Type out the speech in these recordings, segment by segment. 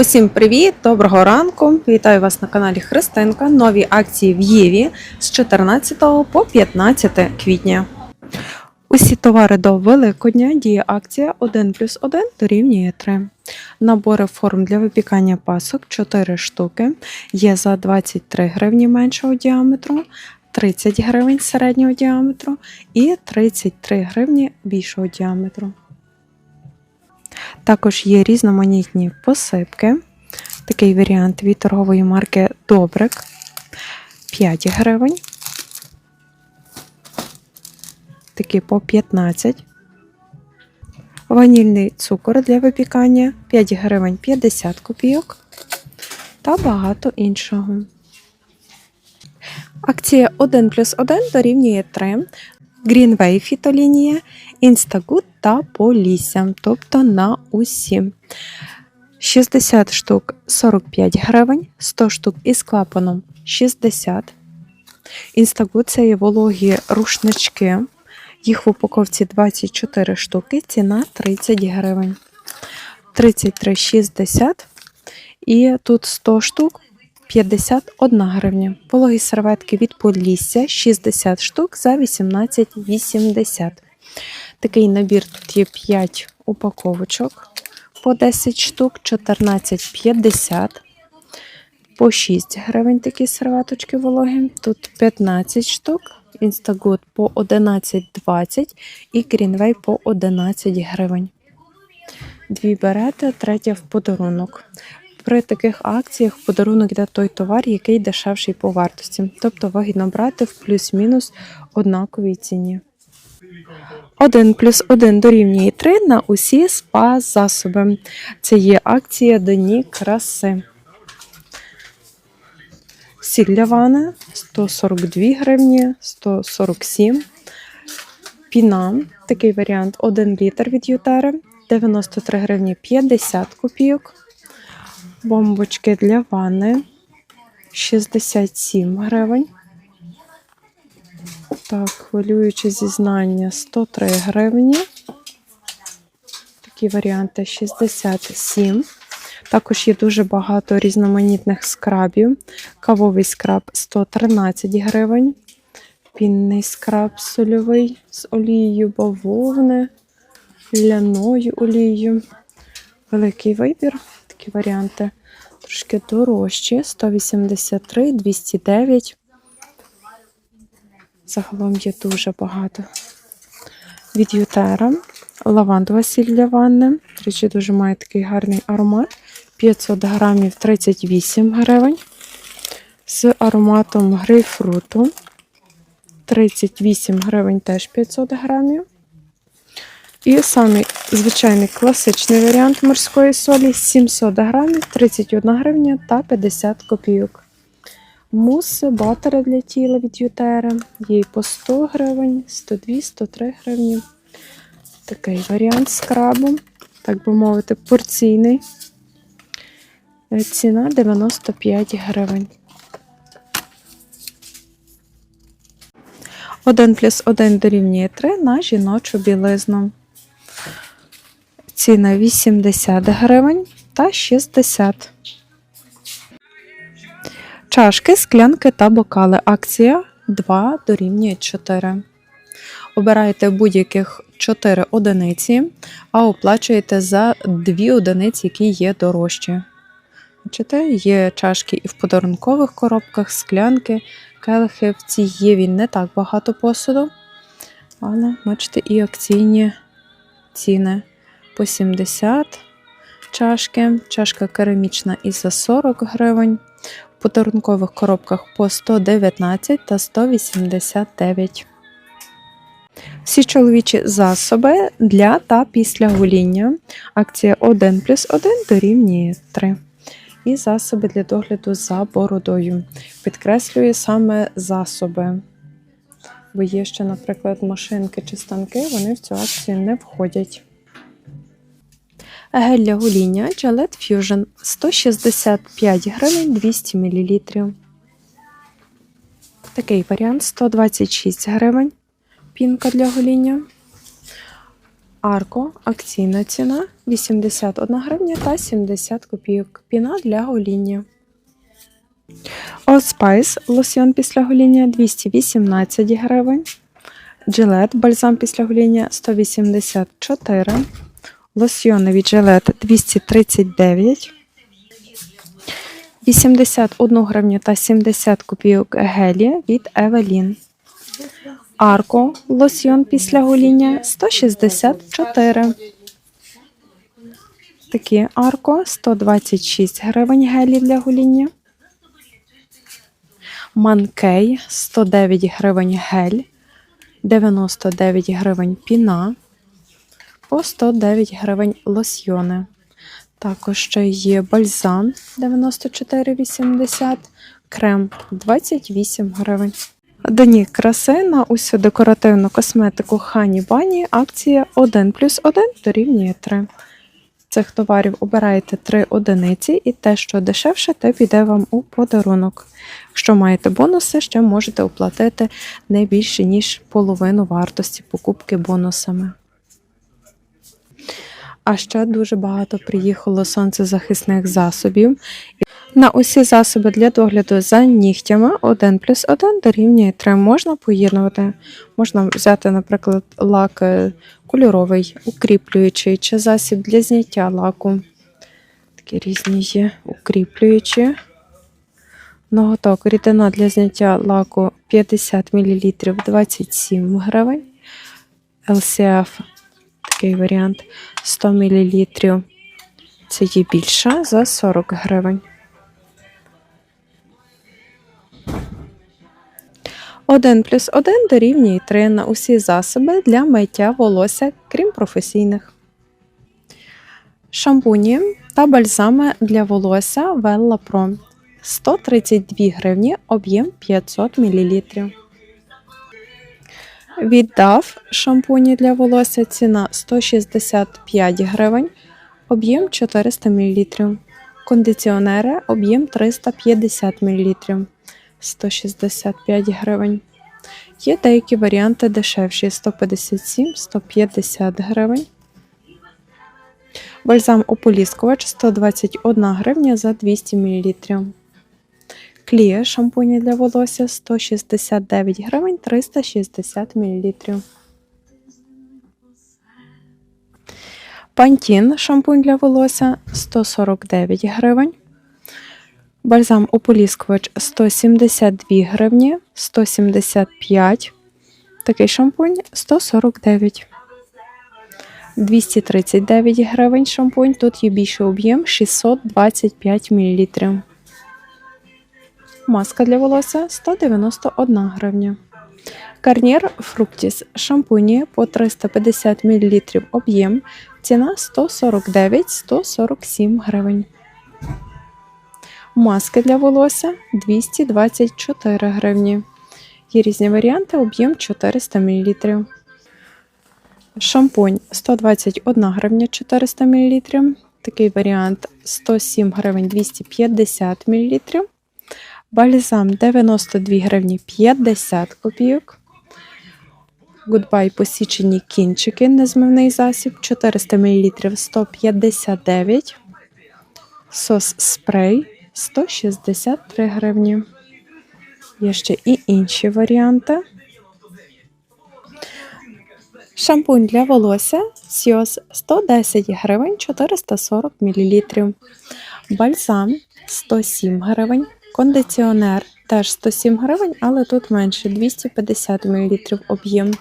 Усім привіт! Доброго ранку! Вітаю вас на каналі Христинка. Нові акції в Єві з 14 по 15 квітня. Усі товари до Великодня діє акція 1 плюс 1 дорівнює 3. Набори форм для випікання пасок 4 штуки. Є за 23 гривні меншого діаметру, 30 гривень середнього діаметру і 33 гривні більшого діаметру. Також є різноманітні посипки. Такий варіант від торгової марки Добрик 5 гривень. Такі по 15. Ванільний цукор для випікання 5 гривень 50 копійок. Та багато іншого. Акція 1 плюс 1 дорівнює 3. Greenway фітолінія, Instagood та Полісся, тобто на усі. 60 штук 45 гривень, 100 штук із клапаном 60. Instagood це є вологі рушнички. Їх в упаковці 24 штуки, ціна 30 гривень. 33,60. І тут 100 штук 51 гривня. Пологі серветки від Полісся 60 штук за 18,80. Такий набір тут є 5 упаковочок по 10 штук, 14,50. По 6 гривень такі серветочки вологі. Тут 15 штук. Instagood по 11,20 і Greenway по 11 гривень. Дві берете, третя в подарунок при таких акціях подарунок йде той товар, який дешевший по вартості. Тобто вигідно брати в плюс-мінус однаковій ціні. 1 плюс 1 дорівнює 3 на усі спа-засоби. Це є акція Дні краси. Сіль для вани 142 гривні, 147. Піна, такий варіант 1 літр від Ютери, 93 гривні 50 копійок. Бомбочки для ванни 67 гривень. Так, хвилююче зізнання 103 гривні. Такі варіанти 67. Також є дуже багато різноманітних скрабів. Кавовий скраб 113 гривень. Пінний скраб сольовий з олією бавовни, ляною олією. Великий вибір такі варіанти. Трошки дорожчі. 183, 209. Загалом є дуже багато. Від Ютера. Лавандова сіль для ванни. Речі, дуже має такий гарний аромат. 500 грамів 38 гривень. З ароматом грейпфруту. 38 гривень теж 500 грамів. І самий звичайний класичний варіант морської солі 700 грамів, 31 гривня та 50 копійок. Муси, батери для тіла від Ютера. І по 100 гривень, 102, 103 гривні. Такий варіант скрабу, так би мовити, порційний. Е, Ціна 95 гривень. 1 плюс 1 дорівнює 3 на жіночу білизну. Ціна 80 гривень та 60. Чашки, склянки та бокали. Акція 2 дорівнює 4. Обираєте будь-яких 4 одиниці, а оплачуєте за 2 одиниці, які є дорожчі. Бачите, є чашки і в подарункових коробках, склянки, келихи. В цій єві не так багато посуду. Але, бачите, і акційні ціни по 70 чашки, чашка керамічна і за 40 гривень, в подарункових коробках по 119 та 189. Всі чоловічі засоби для та після гоління. Акція 1 плюс 1 дорівнює 3. І засоби для догляду за бородою. Підкреслюю саме засоби. Бо є ще, наприклад, машинки чи станки, вони в цю акцію не входять. Гель для гоління Gillette Fusion 165 гривень 200 мл. Такий варіант 126 гривень. Пінка для гоління. Арко, акційна ціна 81 гривня та 70 копійок. Піна для гоління. Old Spice лосьйон після гоління 218 гривень. Джилет бальзам після гоління 184. Лосьйони від Gillette 239. 81 гривню та 70 копійок гелі від Евелін. Арко лосьйон після гоління 164. Такі арко 126 гривень гелі для гоління. Манкей 109 гривень гель, 99 гривень піна, по 109 гривень лосьйони. Також ще є бальзам 94,80, крем 28 гривень. Дані краси на усю декоративну косметику Хані Бані акція 1 плюс 1 дорівнює 3. Цих товарів обираєте 3 одиниці, і те, що дешевше, те піде вам у подарунок. Якщо маєте бонуси, ще можете оплатити не більше, ніж половину вартості покупки бонусами. А ще дуже багато приїхало сонцезахисних засобів. На усі засоби для догляду за нігтями 1 плюс 1 дорівнює 3. Можна поєднувати. Можна взяти, наприклад, лак е, кольоровий, укріплюючий чи засіб для зняття лаку. Такі різні є укріплюючі. Ноготок рідина для зняття лаку 50 мл 27 гривень. LCF такий варіант 100 мл. Це є більша за 40 гривень. 1 плюс 1 дорівнює 3 на усі засоби для миття волосся, крім професійних. Шампуні та бальзами для волосся Vella Pro 132 гривні, об'єм 500 мл. Віддав шампуні для волосся ціна 165 гривень, об'єм 400 мл. Кондиціонери об'єм 350 мл. 165 гривень. Є деякі варіанти дешевші 157-150 гривень. Бальзам ополіскувач 121 гривня за 200 мл. Кліє шампуні для волосся 169 гривень 360 мл. Пантін шампунь для волосся 149 гривень. Бальзам ополіскувач 172 гривні, 175. Такий шампунь 149. 239 гривень шампунь. Тут є більший об'єм 625 мл. Маска для волосся 191 гривня. Гарнір Фруктіс шампуні по 350 мл об'єм. Ціна 149-147 гривень. Маски для волосся 224 гривні. Є різні варіанти, об'єм 400 мл. Шампунь 121 гривня 400 мл. Такий варіант 107 гривень 250 мл. Бальзам 92 гривні 50 копійок. Goodbye посічені кінчики, незмивний засіб 400 мл 159. Сос спрей 163 гривні. Є ще і інші варіанти. Шампунь для волосся Сіос 110 гривень 440 мл. Бальзам 107 гривень. Кондиціонер теж 107 гривень, але тут менше 250 мл об'єм.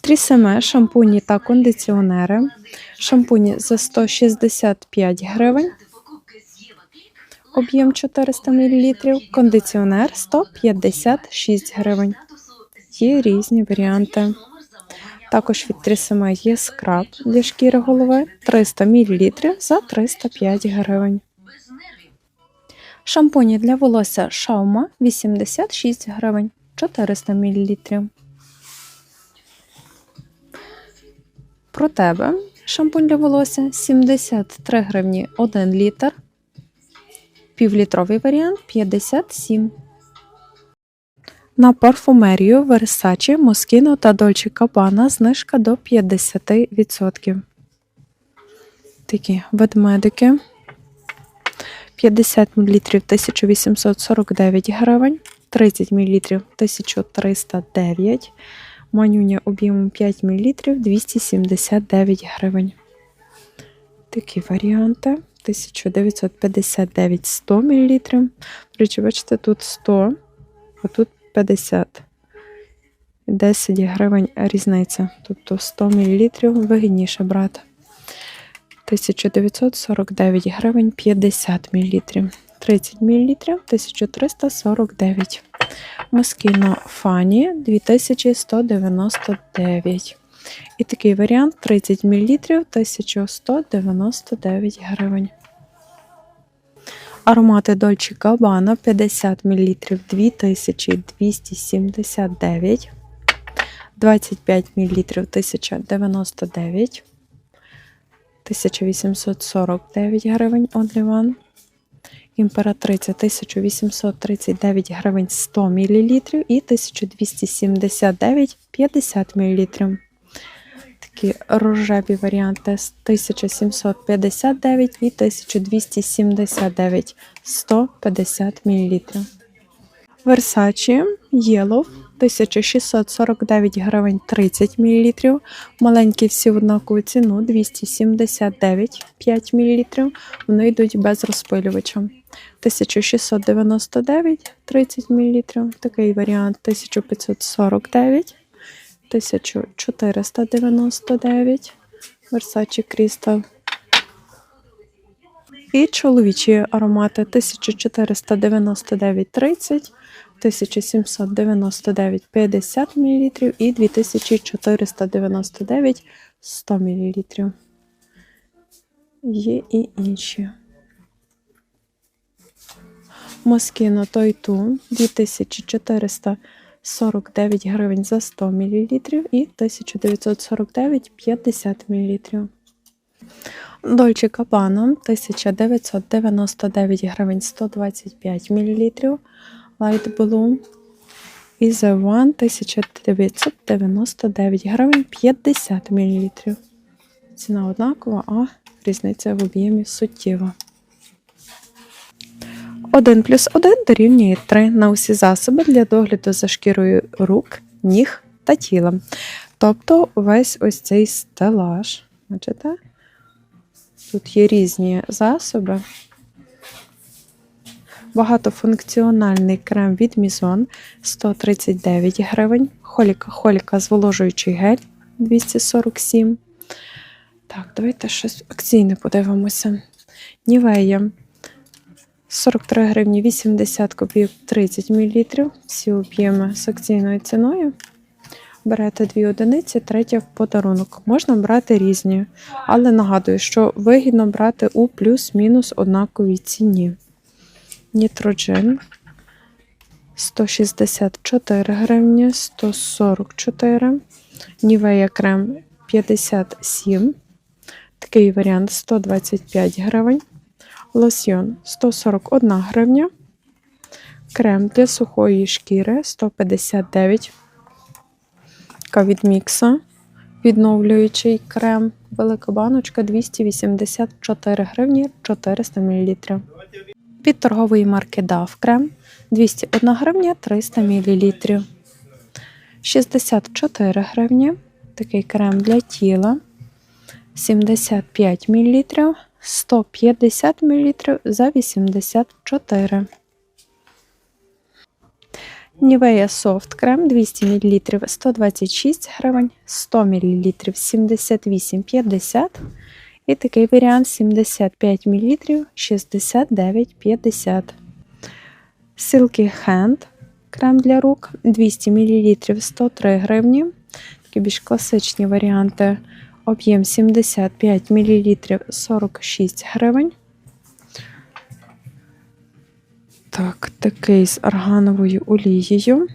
Трісеме шампуні та кондиціонери. Шампуні за 165 гривень. Об'єм 400 мл. Кондиціонер 156 гривень. Є різні варіанти. Також від Трісеме є скраб для шкіри голови 300 мл за 305 гривень. Шампуні для волосся Шаума 86 гривень 400 мл. Про тебе шампунь для волосся 73 гривні 1 літр. Півлітровий варіант 57. На парфумерію Versace, Moschino та Dolce Gabbana знижка до 50%. Такі ведмедики. 50 мл 1849 гривень, 30 мл 1309 Манюня об'ємом 5 мл 279 гривень. Такі варіанти. 1959 100 мл. Речі, бачите, тут 100, а тут 50. 10 гривень різниця. Тобто 100 мл вигідніше брати. 1949 гривень 50 мл. 30 мл 1349. Москіно Фані 2199. І такий варіант 30 мл 1199 гривень. Аромати Dolce Gabbana 50 мл 2279. 25 мл 1099. 1849 гривень One. Імператриця 1839 гривень 100 мл і 1279 50 мл. Такі рожеві варіанти з 1759 і 1279 150 мл. Versace Yellow 1649 гривень 30 мл. Маленькі всі в однакову ціну 279 5 мл. Вони йдуть без розпилювача. 1699 30 мл. Такий варіант 1549 1499 Versace Crystal. І чоловічі аромати 1499 30 1799 50 мл і 2499 100 мл. Є і інші. Москіно Тойту 2449 гривень за 100 мл і 1949 50 мл. Дольче Gabbana 1999 гривень 125 мл. Light Blue The One 1999 гривень 50 мл. Ціна однакова, а різниця в об'ємі суттєва. 1 плюс 1 дорівнює 3 на усі засоби для догляду за шкірою рук, ніг та тіла. Тобто весь ось цей стелаж. Бачите? Тут є різні засоби. Багатофункціональний крем від Мізон 139 гривень. Холіка холіка зволожуючий гель 247. Так, давайте щось акційне подивимося. Нівея 43 гривні 80 копійок 30 мл. Всі об'єми з акційною ціною. Берете дві одиниці, третя в подарунок. Можна брати різні, але нагадую, що вигідно брати у плюс-мінус однаковій ціні. Нітроджин 164 гривні, 144. Нівея крем 57. Такий варіант 125 гривень. Лосьйон 141 гривня. Крем для сухої шкіри 159. Від мікса. Відновлюючий крем. Велика баночка 284 гривні 400 мл. Від торгової марки DAF крем 201 гривня 300 мл. 64 гривні. Такий крем для тіла. 75 мл. 150 мл за 84. Нівея софт крем 200 мл 126 гривень, 100 мл 78,50 і такий варіант 75 мл 69,50. Silky Hand крем для рук 200 мл 103 гривні. Такі більш класичні варіанти. Об'єм 75 мл 46 гривень. Так, такий з аргановою олією.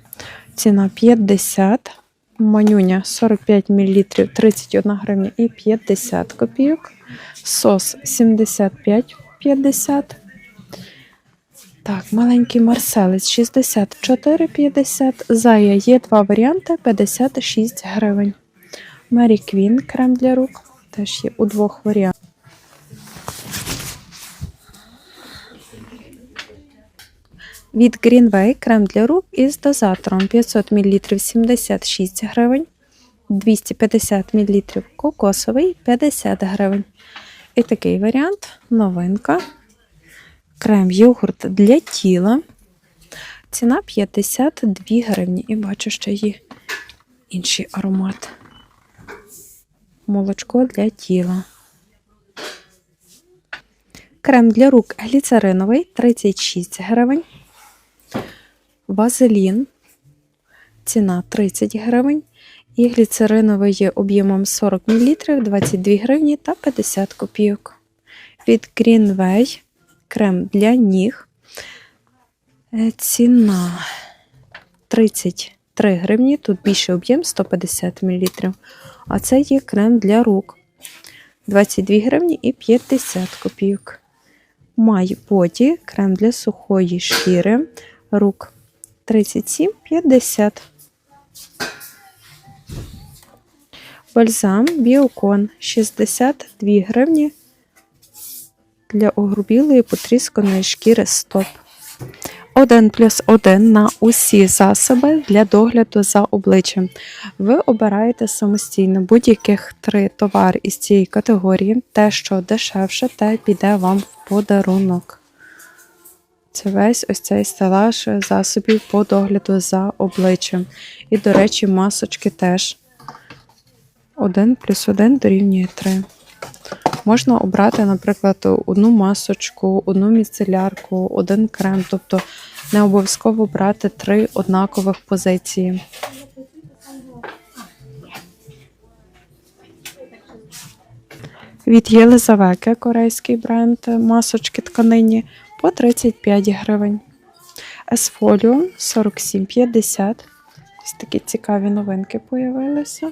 Ціна 50. Манюня 45 мл 31 гривня і 50 копійок. Сос 75,50. Так, маленький марселець 64,50. Зая є два варіанти 56 гривень. Мері Квін крем для рук теж є у двох варіантах. Від Greenway крем для рук із дозатором 500 мл 76 гривень, 250 мл кокосовий 50 гривень. І такий варіант новинка. Крем йогурт для тіла. Ціна 52 гривні. І бачу, що є інший аромат. Молочко для тіла. Крем для рук гліцериновий 36 гривень. Вазелін. Ціна 30 гривень. І гліцериновий об'ємом 40 мл 22 гривні та 50 копійок. Від Greenway крем для ніг. Е, Ціна 33 гривні. Тут більший об'єм 150 мл. А це є крем для рук. 22 гривні і 50 копійок. Май боді крем для сухої шкіри рук 37,50. Бальзам Біокон 62 гривні для огрубілої потрісканої шкіри стоп. 1 плюс 1 на усі засоби для догляду за обличчям. Ви обираєте самостійно будь-яких три товари із цієї категорії. Те, що дешевше, те піде вам в подарунок. Це весь ось цей стелаж засобів по догляду за обличчям. І, до речі, масочки теж. 1 плюс 1 дорівнює 3. Можна обрати, наприклад, одну масочку, одну міцелярку, один крем, тобто не обов'язково брати три однакових позиції. Від Єлизавети корейський бренд масочки тканині по 35 гривень. Есфоліо 47,50. Ось такі цікаві новинки появилися.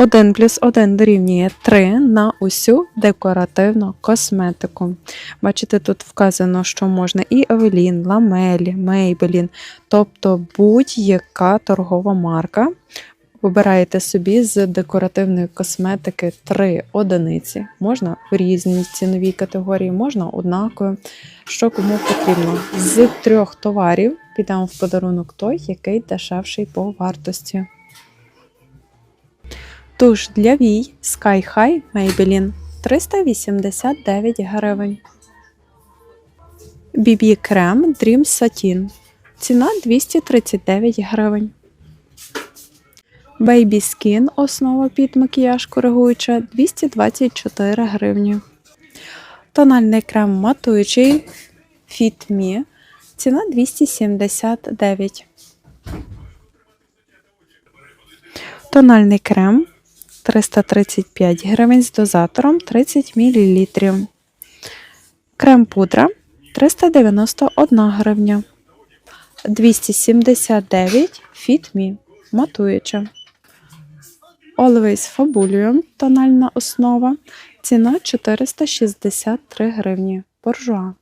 Один плюс один дорівнює 3 на усю декоративну косметику. Бачите, тут вказано, що можна і Евелін, Ламелі, Мейбелін, тобто будь-яка торгова марка. Вибираєте собі з декоративної косметики 3 одиниці. Можна в різній ціновій категорії, можна однаково, що кому потрібно. З трьох товарів підемо в подарунок той, який дешевший по вартості. Туш для вій Sky High Maybelline 389 гривень. BB крем Dream Satin. Ціна 239 гривень. Baby Skin основа під макіяж коригуюча 224 гривні. Тональний крем матуючий Fit Me. Ціна 279. Тональний крем 335 гривень з дозатором 30 мл. Крем пудра 391 гривня. 279 Fit Me матуюча. Always Fabulium тональна основа. Ціна 463 гривні. Боржуа.